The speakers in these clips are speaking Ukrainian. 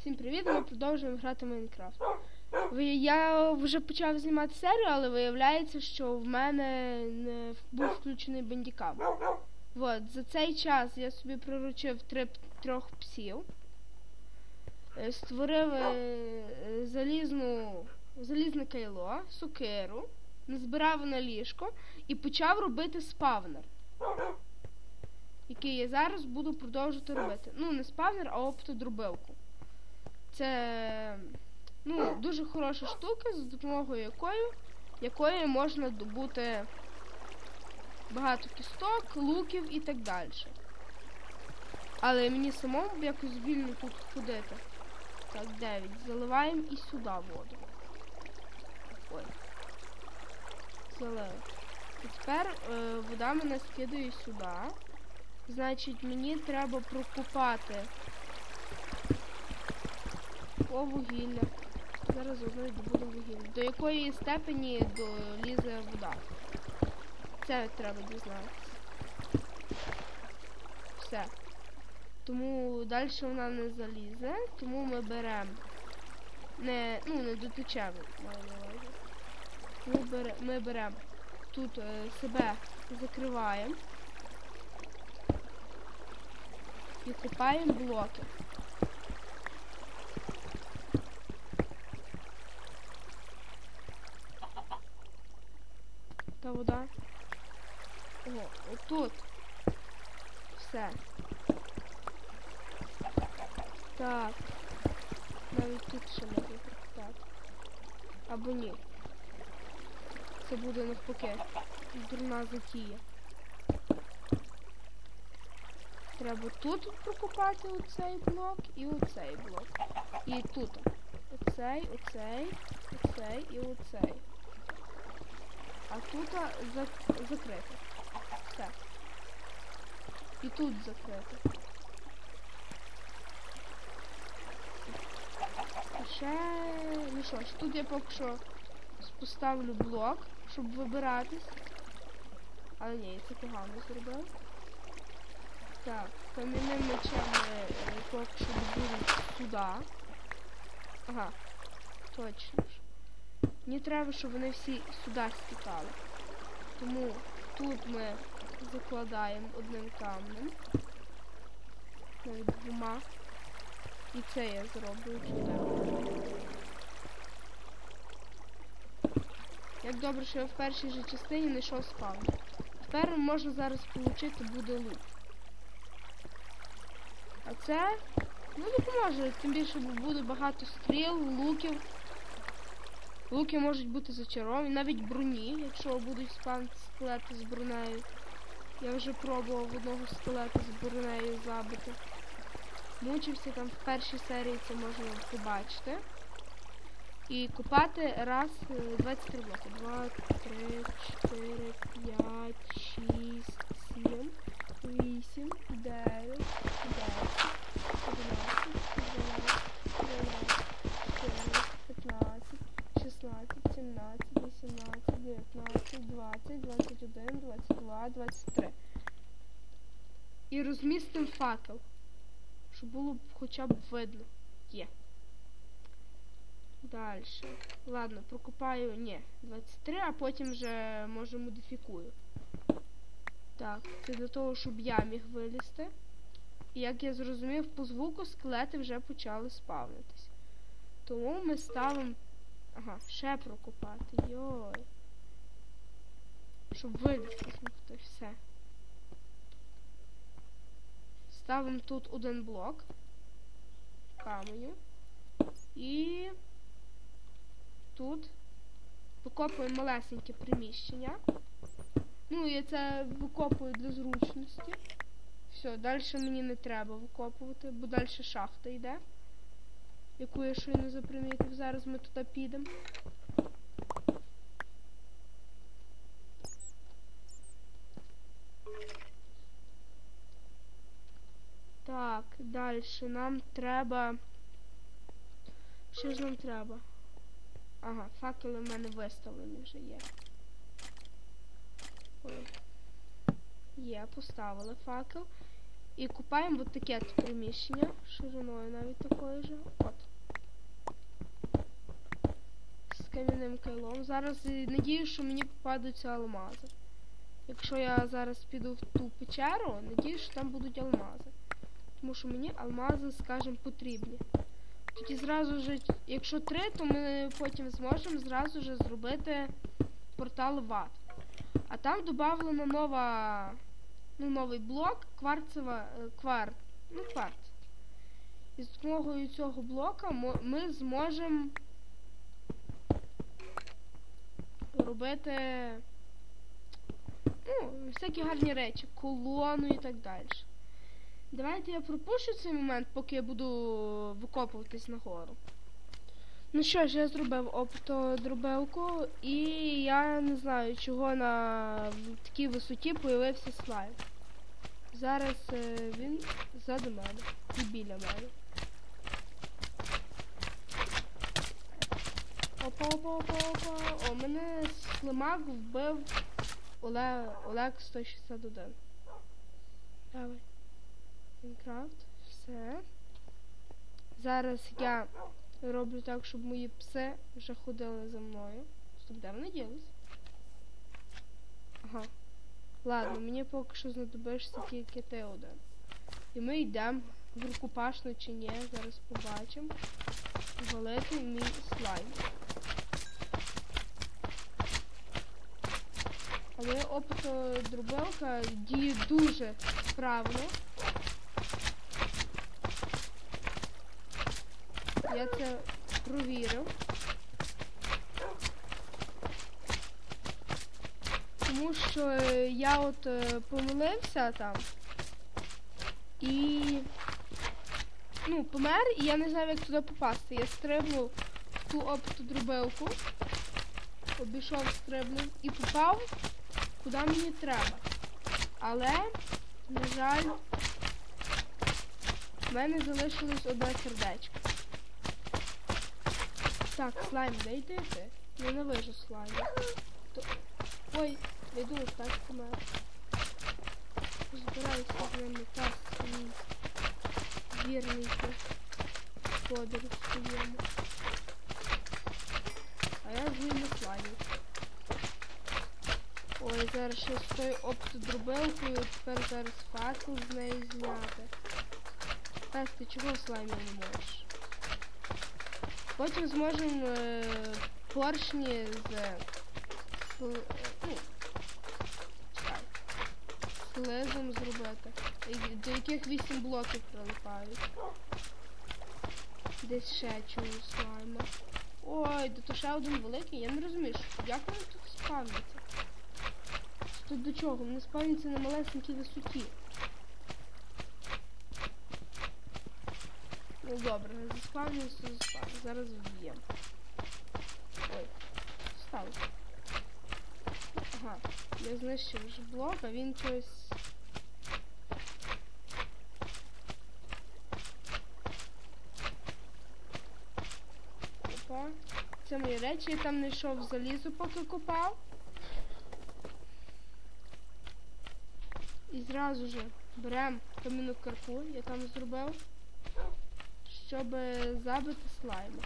Всім привіт, ми продовжуємо грати в Майнкрафт. Я вже почав знімати серію, але виявляється, що в мене не був включений бандікам. От, за цей час я собі приручив три, трьох псів, е, створив е, залізну, залізне кайло, сокиру, назбирав на ліжко і почав робити спавнер. Який я зараз буду продовжувати робити. Ну, не спавнер, а оптодробилку. Це ну, дуже хороша штука, за допомогою якої, якої можна добути багато кісток, луків і так далі. Але мені самому б якось вільно тут ходити. Так, 9. Заливаємо і сюди воду. Ой. Залили. І тепер е, вода мене скидає сюди. Значить, мені треба прокопати о вугілля. Зараз одно добуду вугілля. До якої степені долізе вода? Це треба дізнатися. Все. Тому далі вона не залізе, тому ми беремо не, ну, не дотечемо, маю на увазі. Ми, бере, ми беремо тут е, себе закриваємо і купаємо блоки. Та вода. О, отут. Все. Так. Навіть тут ще можна прокопати. Або ні. Це буде навпаки. Дурна затія. Треба тут прокопати оцей блок і оцей блок. І тут. Оцей, оцей, оцей і оцей. Тут а, зак- закрито. Все. І тут закрито. І ще. Ну що ж, тут я поки що поставлю блок, щоб вибиратись. Але ні, це погано зробив. Так, кам'яним мечем ми е, поки що добудемо сюди. Ага, точно. Мені треба, щоб вони всі сюди стікали. Тому тут ми закладаємо одним камнем. Навіть двома. І це я зроблю чудово. Як добре, що я в першій же частині не йшов спавн. Тепер можна зараз отримати буде лук. А це ну допоможе, тим більше буде багато стріл, луків. Луки можуть бути зачаровані, навіть броні, якщо будуть спавнити скелети з бронею. Я вже пробував одного скелета з бронею забити. Мучився там в першій серії, це можна побачити. І купати раз е, 23 блоки. 2, 3, 4, 5, 6, 7, 8, 9, факел. Щоб було б хоча б видно. Є. Далі. Ладно, прокопаю. Ні, 23, а потім вже може модифікую. Так, це для того, щоб я міг вилізти. І як я зрозумів, по звуку скелети вже почали спавнитись. Тому ми ставимо. Ага, ще прокопати. Йой. Щоб вилізти змогти. Все. Ставимо тут один блок каменю. І тут викопуємо малесеньке приміщення. Ну, я це викопую для зручності. Все, далі мені не треба викопувати, бо далі шахта йде. Яку я щойно запримітив. Зараз ми туди підемо. далі. Нам треба... Що ж нам треба? Ага, факели в мене виставлені вже є. Ой. Є, поставили факел. І купаємо от таке приміщення. Шириною навіть такою же. От. З кам'яним кайлом. Зараз е, надію, що мені попадуться алмази. Якщо я зараз піду в ту печеру, надіюсь, що там будуть алмази. Тому що мені алмази, скажімо, потрібні. Тоді зразу ж, якщо три, то ми потім зможемо зразу ж зробити портал в. А там додавлена нова, ну, новий блок, кварцева, е, кварт, ну, кварц. І з допомогою цього блока ми зможемо робити ну, всякі гарні речі, колону і так далі. Давайте я пропущу цей момент, поки я буду викопуватись нагору. Ну що ж, я зробив оптодробелку, і я не знаю, чого на такій висоті появився слайм. Зараз е, він ззаду мене і біля мене. Опа, опа, опа, опа. О, мене слимак вбив Олег, Олег 161. Давай. Мінкрафт. Все. Зараз я роблю так, щоб мої пси вже ходили за мною. Стоп, де вони ділись? Ага. Ладно, мені поки що знадобишся тільки ти один. І ми йдемо в рукопашну чи ні, зараз побачимо. Валити мій слайм. Але опитодробилка діє дуже справно. Я це провірив. Тому що е, я от е, помилився там і ну, помер, і я не знав, як туди попасти. Я стрибнув в ту оптодробилку, обійшов, стрибнув і попав куди мені треба. Але, на жаль, в мене залишилось одне сердечко. Так, слайм, йди ти? Ненавижу слайм. То... Ой, я думаю, так помер. Збираюся ними так свій вірний подорож своєму. А я з ними слаймі. Ой, зараз ще з тою оптодробилкою, тепер зараз факел з неї зняти. Тась, ти чого слаймі не можеш? Потім зможемо е, поршні з сл- е, ну, слизом зробити. До яких 8 блоків прилипають. Десь ще чую слайма. Ой, да то ще один великий, я не розумію, як вони тут спавняться. Тут до чого? Вони спавняться на малесенькій висоті. Ну добре, не заспавнюся, заспавню. Зараз вб'ємо. Ой, став. Ага, я знищив вже блок, а він щось. Опа. Це мої речі, я там не йшов залізу, поки копав. І зразу же беремо кам'яну карпу, я там зробив, щоб забити слайма.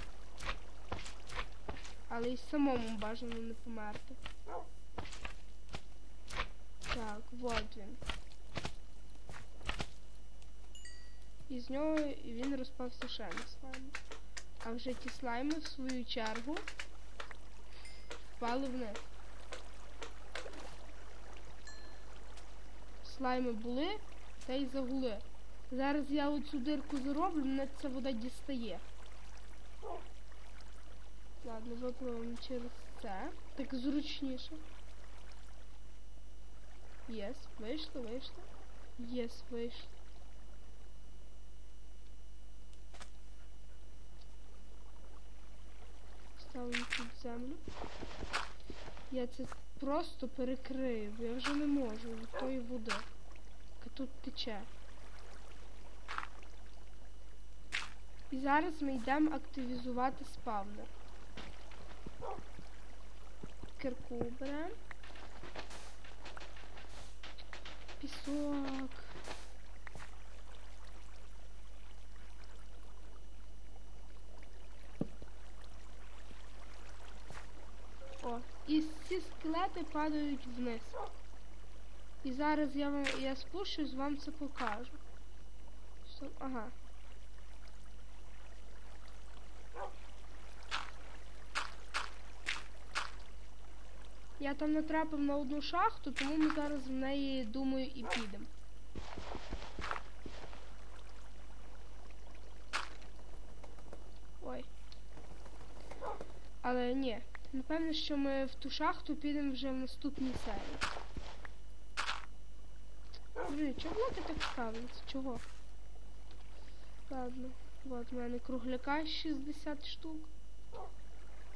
Але й самому бажано не померти. Так, от він. І з нього він розпався ще на слайм. А вже ті слайми, в свою чергу, впали вниз. Слайми були та й загули. Зараз я оцю дирку зароблю, мене ця вода дістає. Ладно, випливемо через це. Так зручніше. Єс, вийшло, вийшло. Єс, вийшло. Ставимо тут землю. Я це просто перекрию, я вже не можу від тої води, яка тут тече. І зараз ми йдемо активізувати спавнер. Кирку беремо. Пісок. всі скелети падають вниз. І зараз я вам я спущусь, вам це покажу. Ага. Я там натрапив на одну шахту, тому ми зараз в неї, думаю, і підемо. Ой. Але ні. Напевно, що ми в ту шахту підемо вже в наступній серії. Блін, чого блоки так ставляться? Чого? Ладно. От в мене кругляка 60 штук.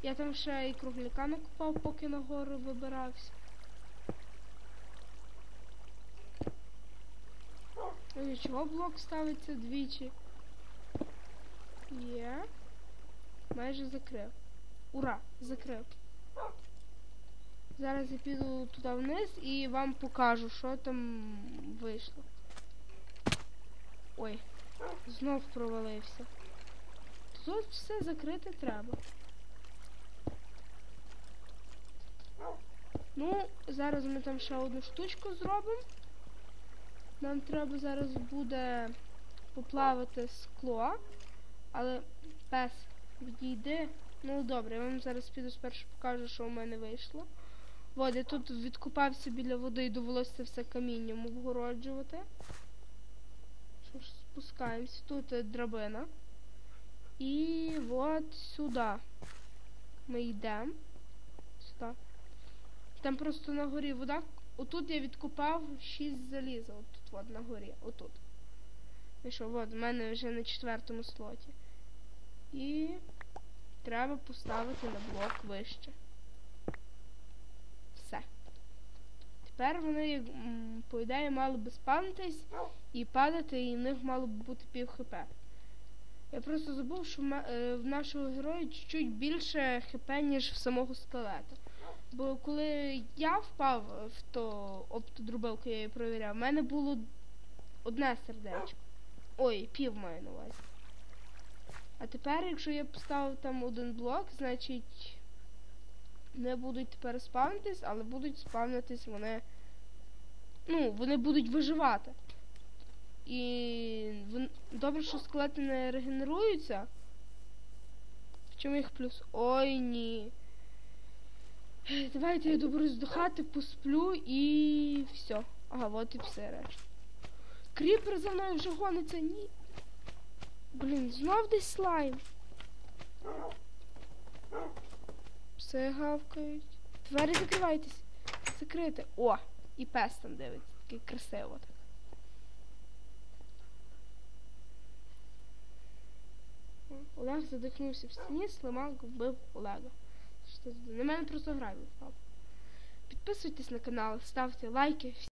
Я там ще і кругляка накупав, поки нагору вибирався. Ой, чого блок ставиться двічі? Є. Майже закрив. Ура! Закрив. Зараз я піду туди вниз і вам покажу, що там вийшло. Ой, знов провалився. Тут все закрити треба. Ну, зараз ми там ще одну штучку зробимо. Нам треба зараз буде поплавити скло, але пес відійди. Ну добре, я вам зараз піду спершу покажу, що у мене вийшло. От, я тут відкупався біля води і довелося все камінням обгороджувати. Що ж, спускаємось. Тут драбина. І от сюди. Ми йдемо. Там просто на горі вода. Отут я відкупав 6 заліза. Отут от на горі. Отут. І що, от, в мене вже на четвертому слоті. І треба поставити на блок вище. Все. Тепер вони, по ідеї, мали би спавнитись і падати, і в них мало б бути пів хп. Я просто забув, що в е, нашого героя чуть-чуть більше хп, ніж в самого скелета. Бо коли я впав в то оптодробилку, я її провіряв, в мене було одне сердечко. Ой, пів маю на увазі. А тепер, якщо я поставив там один блок, значить не будуть тепер спавнитись, але будуть спавнитись вони. Ну, вони будуть виживати. І добре, що скелети не регенеруються. В чому їх плюс? Ой ні. Давайте я доберусь до посплю і все. Ага, от і все решта. Кріпер за мною вже гониться, ні. Блін, знов десь слайм. Все гавкають. Двері закривайтесь. Закрити. О! І пес там дивиться. Такий красиво так. Олег задихнувся в стіні, слимак вбив Олега. Що На мене просто грає впав. Підписуйтесь на канал, ставте лайки.